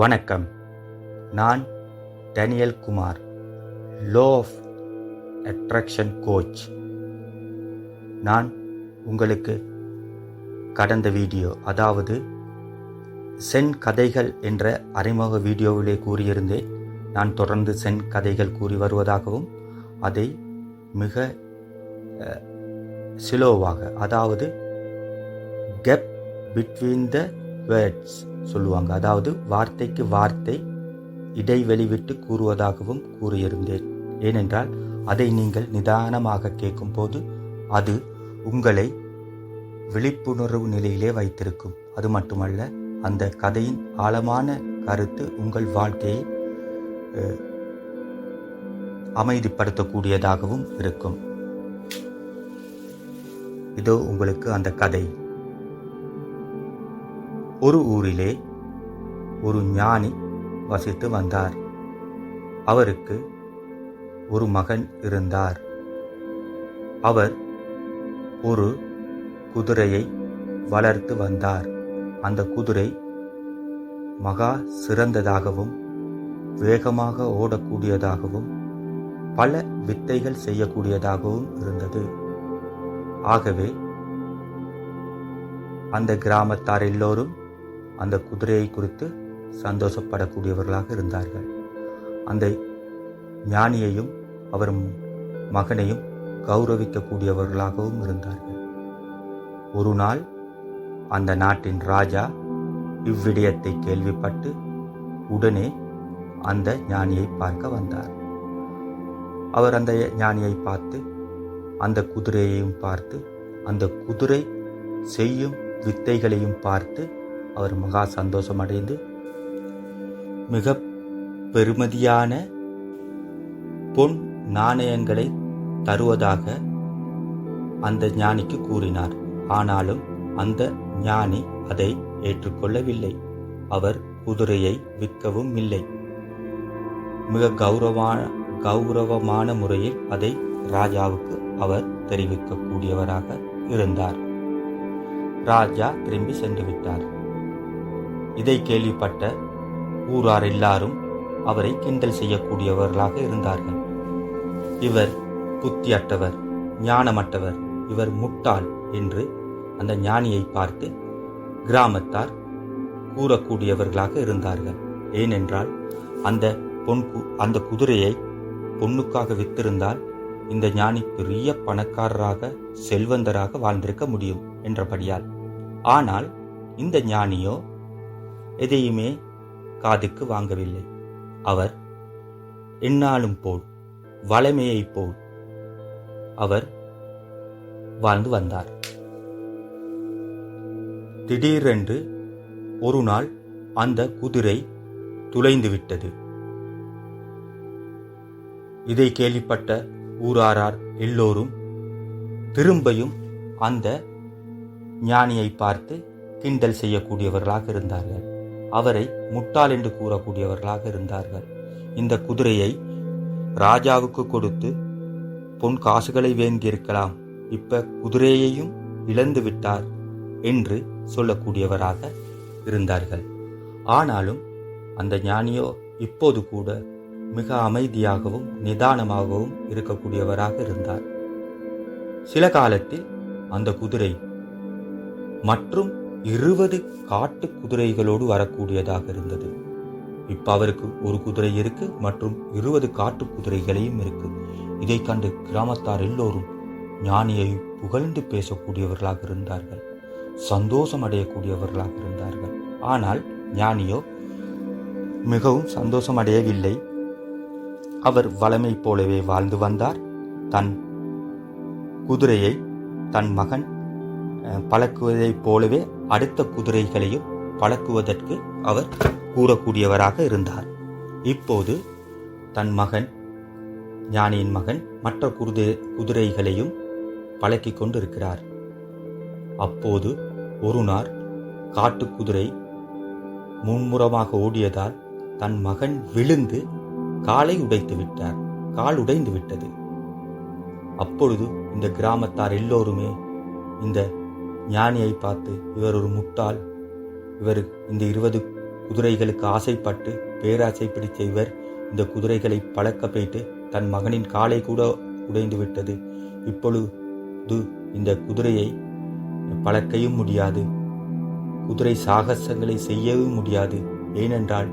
வணக்கம். நான் Daniel Kumar law of attraction coach நான் உங்களுக்கு கடந்த வீடியோ அதாவது சென் கதைகள் என்ற அறிமுக வீடியோவிலே கூறியிருந்தேன். நான் தொடர்ந்து சென் கதைகள் கூறி வருவதாகவும் அதை மிக சிலோவாக அதாவது கெப் பிட்வீன் த வேர்ட்ஸ் சொல்லுவாங்க. அதாவது வார்த்தைக்கு வார்த்தை இடைவெளி விட்டு கூறுவதாகவும் கூறியிருந்தேன். ஏனென்றால் அதை நீங்கள் நிதானமாக கேட்கும்போது அது உங்களை விழிப்புணர்வு நிலையிலே வைத்திருக்கும். அது மட்டுமல்ல அந்த கதையின் ஆழமான கருத்து உங்கள் வாழ்க்கையை அமைதிப்படுத்தக்கூடியதாகவும் இருக்கும். இதோ உங்களுக்கு அந்த கதை. ஒரு ஊரிலே ஒரு ஞானி வசித்து வந்தார். அவருக்கு ஒரு மகன் இருந்தார். அவர் ஒரு குதிரையை வளர்த்து வந்தார். அந்த குதிரை மகா சிறந்ததாகவும் வேகமாக ஓடக்கூடியதாகவும் பல வித்தைகள் செய்யக்கூடியதாகவும் இருந்தது. ஆகவே அந்த கிராமத்தார் எல்லோரும் அந்த குதிரையை குறித்து சந்தோஷப்படக்கூடியவர்களாக இருந்தார்கள். அந்த ஞானியையும் அவர் மகனையும் கௌரவிக்கக்கூடியவர்களாகவும் இருந்தார்கள். ஒரு நாள் அந்த நாட்டின் ராஜா இவ்விடயத்தை கேள்விப்பட்டு உடனே அந்த ஞானியை பார்க்க வந்தார். அவர் அந்த ஞானியை பார்த்து அந்த குதிரையையும் பார்த்து அந்த குதிரை செய்யும் வித்தைகளையும் பார்த்து அவர் மகா சந்தோஷமடைந்து மிக பெருமதியான பொன் நாணயங்களை தருவதாக அந்த ஞானிக்கு கூறினார். ஆனாலும் அந்த ஞானி அதை ஏற்றுக்கொள்ளவில்லை. அவர் குதிரையை விற்கவும் இல்லை. மிக கௌரவமான கௌரவமான முறையில் அதை ராஜாவுக்கு அவர் தெரிவிக்கக்கூடியவராக இருந்தார். ராஜா திரும்பி சென்று விட்டார் இதை கேள்விப்பட்ட ஊரார் எல்லாரும் அவரை கிண்டல் செய்யக்கூடியவர்களாக இருந்தார்கள். இவர் புத்தியற்றவர் ஞானமற்றவர் இவர் முட்டாள் என்று அந்த ஞானியை பார்த்து கிராமத்தார் கூறக்கூடியவர்களாக இருந்தார்கள். ஏனென்றால் அந்த பொன் கு- அந்த குதிரையை பொண்ணுக்காக வித்திருந்தால் இந்த ஞானி பெரிய பணக்காரராக செல்வந்தராக வாழ்ந்திருக்க முடியும் என்றபடியால். ஆனால் இந்த ஞானியோ எதையுமே காதுக்கு வாங்கவில்லை. அவர் எந்நாளும் போல் வளமையை போல். அவர் வாழ்ந்து வந்தார். திடீரென்று ஒரு நாள் அந்த குதிரை துளைந்து விட்டது. இதை கேள்விப்பட்ட ஊராரார் எல்லோரும் திரும்பியும் அந்த ஞானியை பார்த்து கிண்டல் செய்யக்கூடியவர்களாக இருந்தார்கள். அவரை முட்டாள் என்று கூறக்கூடியவர்களாக இருந்தார்கள். இந்த குதிரையை ராஜாவுக்கு கொடுத்து பொன் காசுகளை வேண்டியிருக்கலாம் இப்ப குதிரையையும் இழந்து விட்டார் என்று சொல்லக்கூடியவராக இருந்தார்கள். ஆனாலும் அந்த ஞானியோ இப்போது கூட மிக அமைதியாகவும் நிதானமாகவும் இருக்கக்கூடியவராக இருந்தார். சில காலத்தில் அந்த குதிரை மற்றும் இருபது காட்டு குதிரைகளோடு வரக்கூடியதாக இருந்தது. இப்ப அவருக்கு ஒரு குதிரை இருக்கு மற்றும் இருபது காட்டு குதிரைகளையும் இருக்கு. இதை கண்டு கிராமத்தார் எல்லோரும் ஞானியை புகழ்ந்து பேசக்கூடியவர்களாக இருந்தார்கள். சந்தோஷம் அடையக்கூடியவர்களாக இருந்தார்கள். ஆனால் ஞானியோ மிகவும் சந்தோஷம் அடையவில்லை. அவர் வளமை போலவே வாழ்ந்து வந்தார். தன் குதிரையை தன் மகன் பழக்குவதைப் போலவே அடுத்த குதிரைகளையும் பழக்குவதற்கு அவர் கூறக்கூடியவராக இருந்தார். இப்போது தன் மகன் ஞானியின் மகன் மற்ற குதிரை குதிரைகளையும் பழக்கிக் கொண்டிருக்கிறார். அப்போது ஒரு நாள் காட்டுக்குதிரை முன்முறமாக ஓடியதால் தன் மகன் விழுந்து காலை உடைத்து விட்டார். கால் உடைந்து விட்டது. அப்பொழுது இந்த கிராமத்தார் எல்லோருமே இந்த ஞானியை பார்த்து இவர் ஒரு முட்டாள். இவர் இந்த இருபது குதிரைகளுக்கு ஆசைப்பட்டு பேராசை பிடித்த இவர் இந்த குதிரைகளை பழக்க போயிட்டு தன் மகனின் காலை கூட உடைந்து விட்டது. இப்பொழுது இந்த குதிரையை பழக்கவும் முடியாது. குதிரை சாகசங்களை செய்யவும் முடியாது. ஏனென்றால்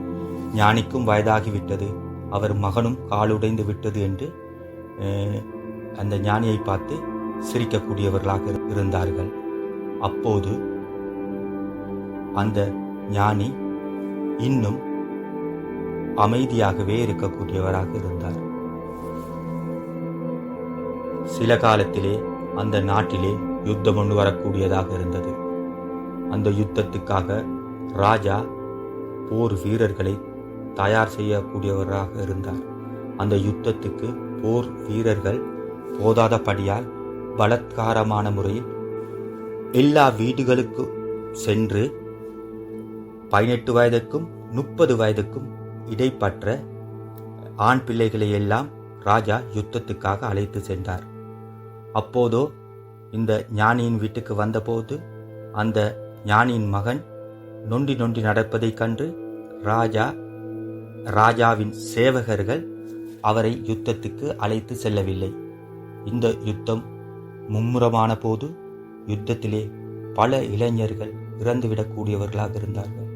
ஞானிக்கும் வயதாகிவிட்டது. அவர் மகனும் காலுடைந்து விட்டது என்று அந்த ஞானியை பார்த்து சிரிக்கக்கூடியவர்களாக இருந்தார்கள். அப்போது அந்த ஞானி இன்னும் அமைதியாகவே இருக்கக்கூடியவராக இருந்தார். சில காலத்திலே அந்த நாட்டிலே யுத்தம் ஒன்று வரக்கூடியதாக இருந்தது. அந்த யுத்தத்துக்காக ராஜா போர் வீரர்களை தயார் செய்யக்கூடியவராக இருந்தார். அந்த யுத்தத்துக்கு போர் வீரர்கள் போதாதபடியால் பலத்காரமான முறையில் எல்லா வீடுகளுக்கும் சென்று பதினெட்டு வயதுக்கும் முப்பது வயதுக்கும் இடைப்பற்ற ஆண் பிள்ளைகளை எல்லாம் ராஜா யுத்தத்துக்காக அழைத்து சென்றார். அப்போதோ இந்த ஞானியின் வீட்டுக்கு வந்தபோது அந்த ஞானியின் மகன் நொண்டி நொண்டி நடப்பதைக் கண்டு ராஜா ராஜாவின் சேவகர்கள் அவரை யுத்தத்துக்கு அழைத்து செல்லவில்லை. இந்த யுத்தம் மும்முரமான போது யுத்தத்திலே பல இளைஞர்கள் இறந்துவிடக்கூடியவர்களாக இருந்தார்கள்.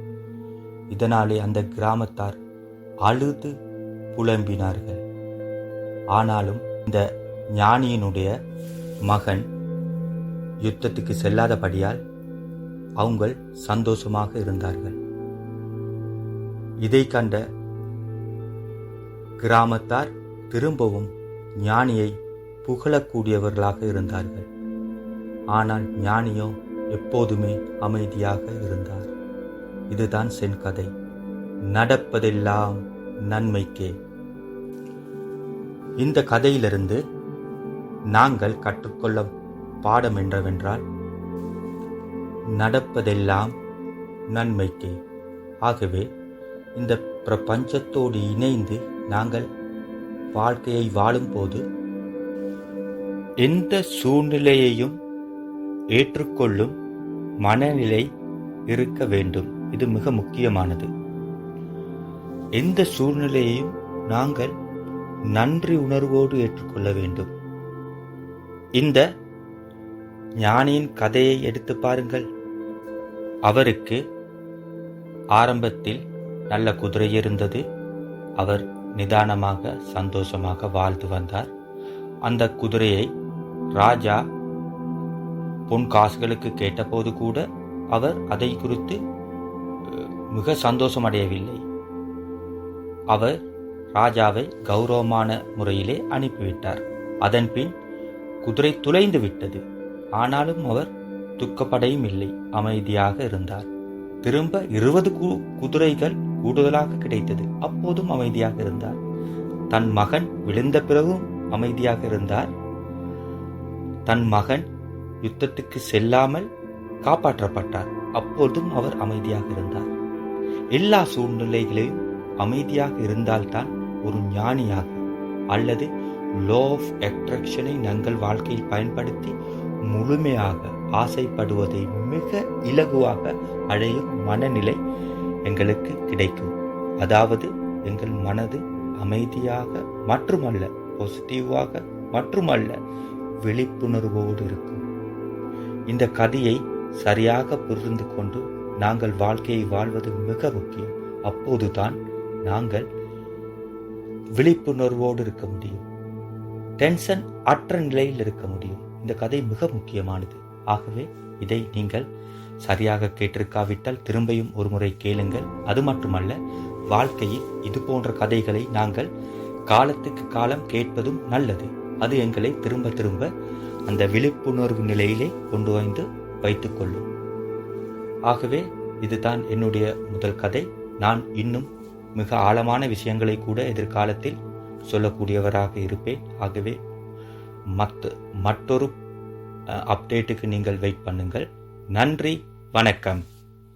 இதனாலே அந்த கிராமத்தார் அழுது புலம்பினார்கள். ஆனாலும் இந்த ஞானியினுடைய மகன் யுத்தத்துக்கு செல்லாதபடியால் அவங்க சந்தோஷமாக இருந்தார்கள். இதை கண்ட கிராமத்தார் திரும்பவும் ஞானியை புகழக்கூடியவர்களாக இருந்தார்கள். ஆனால் ஞானியோ எப்போதுமே அமைதியாக இருந்தார். இதுதான் சென் கதை நடப்பதெல்லாம் நன்மைக்கே. இந்த கதையிலிருந்து நாங்கள் கற்றுக்கொள்ள பாடம் என்றவென்றால் நடப்பதெல்லாம் நன்மைக்கே. ஆகவே இந்த பிரபஞ்சத்தோடு இணைந்து நாங்கள் வாழ்க்கையை வாழும்போது எந்த சூழ்நிலையையும் ஏற்றுக்கொள்ளும் மனநிலை இருக்க வேண்டும். இது மிக முக்கியமானது. எந்த சூழ்நிலையையும் நாங்கள் நன்றி உணர்வோடு ஏற்றுக்கொள்ள வேண்டும். இந்த ஞானியின் கதையை எடுத்து பாருங்கள். அவருக்கு ஆரம்பத்தில் நல்ல குதிரை இருந்தது. அவர் நிதானமாக சந்தோஷமாக வாழ்ந்து வந்தார். அந்த குதிரையை ராஜா பொன் காசுகளுக்கு கேட்டபோது கூட அவர் அதை குறித்து மிக சந்தோஷம் அடையவில்லை அவர் ராஜாவை கௌரவமான முறையிலே அனுப்பிவிட்டார். அதன்பின் குதிரை துளைந்து விட்டது. ஆனாலும் அவர் துக்கப்படையும் இல்லை அமைதியாக இருந்தார். திரும்ப இருபது கு- குதிரைகள் கூடுதலாக கிடைத்தது. அப்போதும் அமைதியாக இருந்தார். தன் மகன் விழுந்த பிறகும் அமைதியாக இருந்தார். தன் மகன் யுத்தத்துக்கு செல்லாமல் காப்பாற்றப்பட்டார். அப்போதும் அவர் அமைதியாக இருந்தார். எல்லா சூழ்நிலைகளையும் அமைதியாக இருந்தால்தான் ஒரு ஞானியாக அல்லது லோ ஆஃப் அட்ராக்ஷனை நாங்கள் வாழ்க்கையில் பயன்படுத்தி முழுமையாக ஆசைப்படுவதை மிக இலகுவாக அடையும் மனநிலை எங்களுக்கு கிடைக்கும். அதாவது எங்கள் மனது அமைதியாக மட்டுமல்ல பாசிட்டிவாக மட்டுமல்ல விழிப்புணர்வோடு இருக்கும். இந்த கதையை சரியாக புரிந்து கொண்டு நாங்கள் வாழ்க்கையை வாழ்வது மிக முக்கியம். அப்போதுதான் நாங்கள் விழிப்புணர்வோடு இருக்க முடியும். டென்ஷன் அற்ற நிலையில் இருக்க முடியும். இந்த கதை மிக முக்கியமானது. ஆகவே இதை நீங்கள் சரியாக கேட்டிருக்காவிட்டால் திரும்பியும் ஒரு முறை கேளுங்கள். அது மட்டுமல்ல வாழ்க்கையில் இது போன்ற கதைகளை நாங்கள் காலத்துக்கு காலம் கேட்பதும் நல்லது. அது எங்களை திரும்ப திரும்ப அந்த விழிப்புணர்வு நிலையிலே கொண்டு வந்து வைத்துக் கொள்ளும் ஆகவே இதுதான் என்னுடைய முதல் கதை. நான் இன்னும் மிக ஆழமான விஷயங்களை கூட எதிர்காலத்தில் சொல்லக்கூடியவராக இருப்பேன். ஆகவே மற்ற மற்றொரு அப்டேட்டுக்கு நீங்கள் வெயிட் பண்ணுங்கள். நன்றி வணக்கம்.